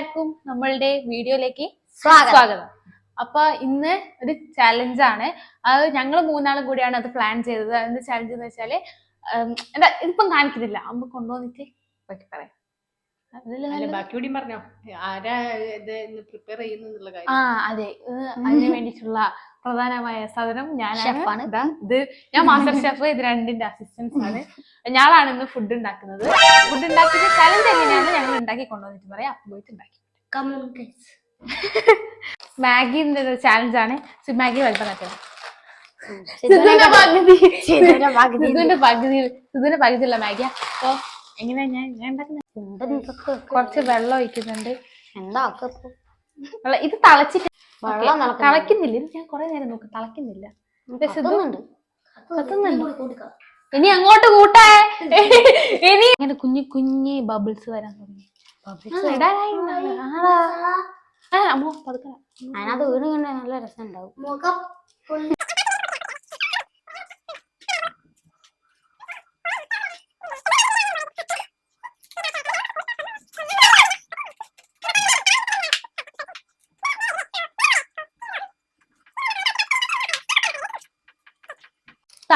എല്ലാവർക്കും നമ്മളുടെ വീഡിയോയിലേക്ക് സ്വാഗതം. അപ്പൊ ഇന്ന് ഒരു ചലഞ്ച് ആണ്. അത് ഞങ്ങൾ മൂന്നാളും കൂടിയാണ് അത് പ്ലാൻ ചെയ്തത്. എന്ത് ചലഞ്ച് എന്ന് വെച്ചാൽ എന്താ ഇതിപ്പം കാണിക്കുന്നില്ല. അമ്മ കൊണ്ടുവന്നിട്ട് പറയാം. അതിൽ അല്ല ബാക്കി കൂടി പറഞ്ഞോ. ആരാ ഇത് പ്രിപ്പയർ ചെയ്യുന്നുള്ള ആ കാര്യം? അതെ. ഇത് അതിന് വേണ്ടിയിട്ടുള്ള പ്രധാനമായ സാധനം ഞാനാണ്. ഷെഫാണ്. ഇതാ, ഞാൻ മാസ്റ്റർ ഷെഫ് ഇത് രണ്ടിന്റെ അസിസ്റ്റൻസ് ആണ്. ഞാനാണ് ഇന്ന് ഫുഡ് ഉണ്ടാക്കുന്നത്. ഫുഡ് ഉണ്ടാക്കിയിട്ട് ചലഞ്ച് എങ്ങനെയാണ് ഞങ്ങൾ ഉണ്ടാക്കി കൊണ്ടുവന്നിട്ട് പറയാം. അപ്പം പോയിട്ട് ഉണ്ടാക്കി മാഗി ചാലഞ്ച് ആണ്. മാഗി വലിപ്പം കാട്ടുക സിധുവിന്റെ പകുതി. പകുതിയിൽ പകുതി. സിധുവിന്റെ പകുതി. സിധുവിന്റെ പകുതിയുള്ള മാഗിയ. അപ്പൊ എങ്ങനെയാ ഞാൻ ഞാൻ ഉണ്ടാക്കുന്നത് കുറച്ച് വെള്ളം ഒഴിക്കുന്നുണ്ട്. എന്താ ഇത് തളച്ചിട്ട് വെള്ളം തളക്കുന്നില്ല ഇത് ഞാൻ കൊറേ നേരം നോക്കും തളക്കുന്നില്ല ഇനി അങ്ങോട്ട് കൂട്ടേ. ഇനി ഇങ്ങനെ കുഞ്ഞു കുഞ്ഞു ബബിൾസ് വരാൻ തുടങ്ങി. അതിനകത്ത് വീണ് കണ്ട നല്ല രസം ഉണ്ടാവും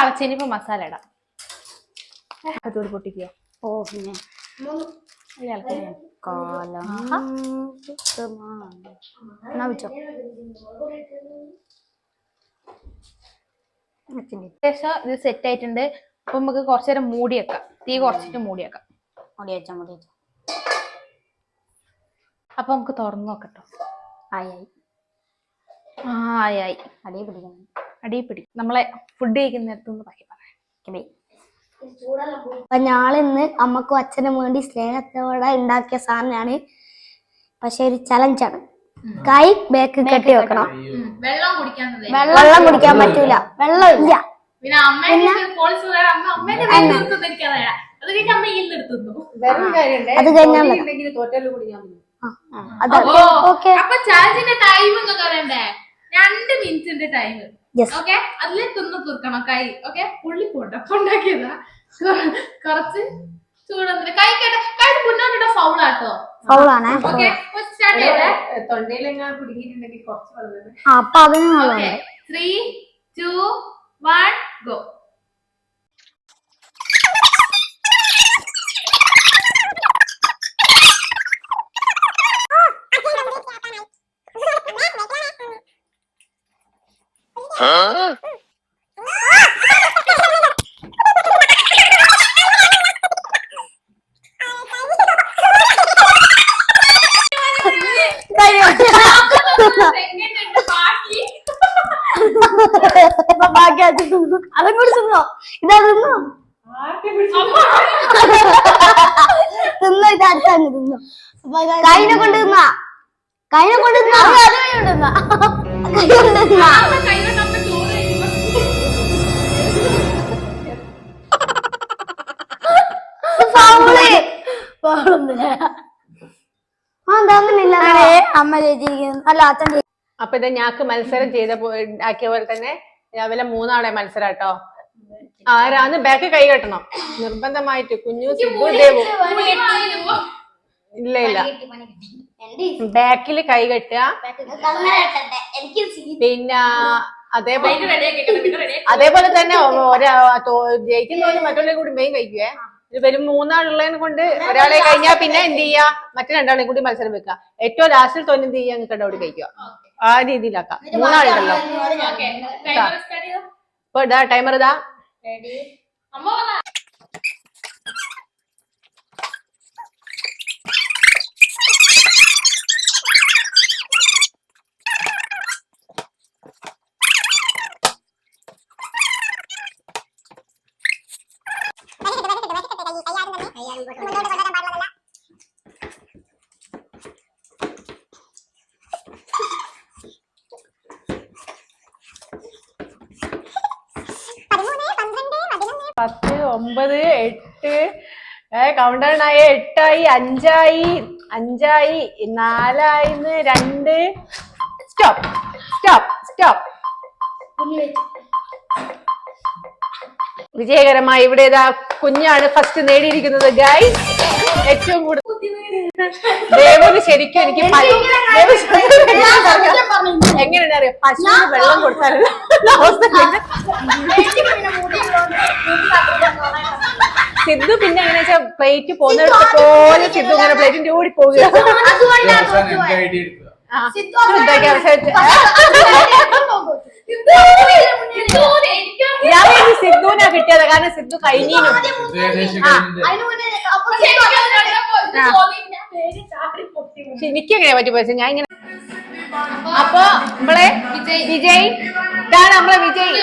തിളച്ചതിനിപ്പോ മസാല ഇടാം. അതോട് പൊട്ടിക്കോ? ഓ പിന്നെ. ശേഷം ഇത് സെറ്റ് ആയിട്ടുണ്ട്. അപ്പൊ നമുക്ക് കുറച്ചു നേരം മൂടി വെക്കാം. തീ കുറച്ചിട്ട് മൂടി വെക്കാം. മൂടി വെച്ചാ മൂടി വെച്ചാ. അപ്പൊ നമുക്ക് തുറന്നു നോക്കട്ടോ. ആയി ആയി. ആ ആയി ആയി. അടിയെ പിടിക്കണം. അടി പിടി നമ്മളെ ഫുഡ് കഴിക്കുന്നിടത്തുനിന്ന് ബാക്കി പറയാം. അപ്പൊ ഞാളിന്ന് അമ്മക്കും അച്ഛനും വേണ്ടി സ്നേഹത്തോടെ ഉണ്ടാക്കിയ സാധനമാണ് പക്ഷെ ഒരു ചലഞ്ചാണ് കൈ ബേക്ക് കെട്ടി വെക്കണം. വെള്ളം കുടിക്കാന്നത് വെള്ളം കുടിക്കാൻ പറ്റൂല. വെള്ളം ഇല്ല. അത് കഴിഞ്ഞാൽ അപ്പൊ ചാർജിന്റെ ടൈം എന്നൊക്കെ പറയണ്ടേ? രണ്ട് മിനിറ്റിന്റെ ടൈം ഓക്കെ അതിൽ തിന്ന് തീർക്കണം കൈ. ഓക്കെ പുള്ളി അപ്പൊ ഉണ്ടാക്കിയതാ കുറച്ച് ചൂടന്നിട്ട് കൈ കേട്ട. കൈ മുന്നോട്ടിട്ട ഫൗളാട്ടോ. ഫൗളാണ്? ഓക്കെ സ്റ്റാർട്ട് ചെയ്തേ ഏ, തൊണ്ടയിലെങ്ങാൻ കുടുങ്ങിയിട്ടുണ്ടെങ്കിൽ കുറച്ച് വെള്ളം ആ അപ്പൊ അതിന് ത്രീ ടു വൺ ഗോ ബാക്കി അത് തിന്നു. തിന്നോ കൈനെ കൊണ്ട് തിന്നാ കൈനെ കൊണ്ട് തിന്നാ അമ്മ ചേച്ചിരിക്കുന്നു അല്ല അച്ഛൻ ചേച്ചി അപ്പൊ ഇത് ഞാക്ക് മത്സരം ചെയ്ത ആക്കിയ പോലെ തന്നെ രാവിലെ മൂന്നാളെ മത്സരം കേട്ടോ ആരാന്ന് ബാക്ക് കൈ കെട്ടണം. നിർബന്ധമായിട്ട് കുഞ്ഞു സിബു ദേവു ഇല്ല ഇല്ല. ബാക്കിൽ കൈ കെട്ടുക. പിന്നെ അതേപോലെ അതേപോലെ തന്നെ ഒരാ ജയിക്കുന്നവര് മറ്റുള്ള കൂടി മെയിൻ കഴിക്കുവേ. ഇത് വരും മൂന്നാളുള്ളതിനെ കൊണ്ട് ഒരാളെ കഴിഞ്ഞാൽ പിന്നെ എന്ത് ചെയ്യാ? മറ്റു രണ്ടാളെയും കൂടി മത്സരം വെക്കുക ഏറ്റവും ലാസ്റ്റിൽ തോന്നി എന്ത് ചെയ്യാ നിങ്ങൾക്ക് അവിടെ കഴിക്കുക. ആ രീതിയിലാക്കാം. മൂന്നാളുണ്ടല്ലോ. ഇപ്പൊ ഇതാ ടൈമർ ഇതാ. പത്ത് ഒമ്പത് എട്ട് ഏ കൗണ്ടർ ആയി എട്ടായി അഞ്ചായി അഞ്ചായി നാലായിന്ന് രണ്ട്. സ്റ്റോപ്പ് സ്റ്റോപ്പ് സ്റ്റോപ്പ് വിജയകരമായി ഇവിടെ ഇതാ കുഞ്ഞാണ് ഫസ്റ്റ് നേടിയിരിക്കുന്നത് ഗൈസ് ഏറ്റവും കൂടുതൽ ദേവന് ശരിക്കും എനിക്ക് എങ്ങനെയാണ് അറിയാം. പശുവിന് വെള്ളം പിന്നെ സിദ്ധു പിന്നെ എങ്ങനെ വെച്ചാൽ പ്ലേറ്റ് പോകുന്നിടത്ത് പോലെ സിദ്ധു ഇങ്ങനെ പ്ലേറ്റിന്റെ ഓടി പോവുക കാരണം സിദ്ധു കഴിഞ്ഞു എനിക്ക് എങ്ങനെ പറ്റി പോയത്. ഞാൻ ഇങ്ങനെ അപ്പൊ നമ്മളെ വിജയ് ഇതാണ് നമ്മളെ വിജയ്.